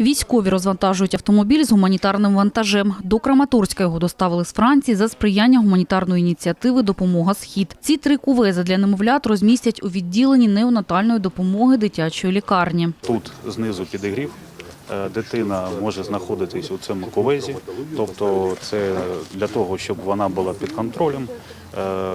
Військові розвантажують автомобіль з гуманітарним вантажем. До Краматорська його доставили з Франції за сприяння гуманітарної ініціативи Допомога Схід. Ці три кувези для немовлят розмістять у відділенні неонатальної допомоги дитячої лікарні. Тут знизу підігрів. Е, Дитина може знаходитись у цьому кувезі, тобто це для того, щоб вона була під контролем, е,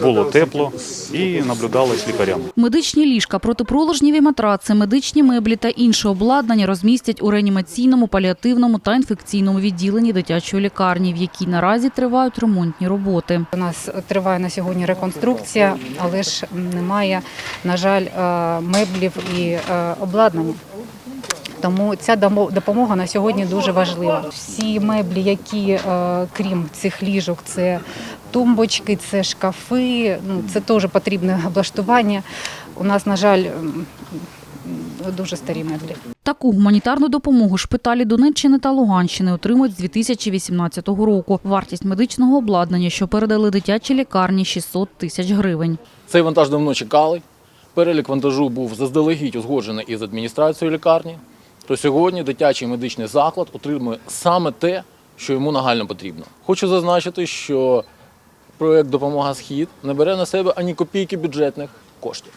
було тепло і наблюдалось лікарям. Медичні ліжка, протипроложніві матраци, медичні меблі та інше обладнання розмістять у реанімаційному, паліативному та інфекційному відділенні дитячої лікарні, в якій наразі тривають ремонтні роботи. У нас триває на сьогодні реконструкція, але ж немає, на жаль, е, меблів і е, обладнання. Тому ця допомога на сьогодні дуже важлива. Всі меблі, які е, крім цих ліжок, це тумбочки, це шкафи, ну це теж потрібне облаштування. У нас, на жаль, дуже старі меблі. Таку гуманітарну допомогу шпиталі Донеччини та Луганщини отримують з 2018 року. Вартість медичного обладнання, що передали дитячі лікарні, 600 тисяч гривень. Цей вантаж давно чекали. Перелік вантажу був заздалегідь узгоджений із адміністрацією лікарні. То сьогодні дитячий медичний заклад отримує саме те, що йому нагально потрібно. Хочу зазначити, що проєкт Допомога Схід не бере на себе ані копійки бюджетних коштів.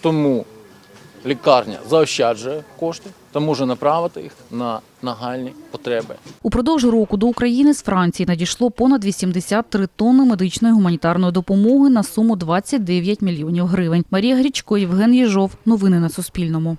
Тому лікарня заощаджує кошти та може направити їх на нагальні потреби. Упродовж року до України з Франції надійшло понад 83 тонни медичної гуманітарної допомоги на суму 29 мільйонів гривень. Марія Грічко, Євген Єжов. Новини на Суспільному.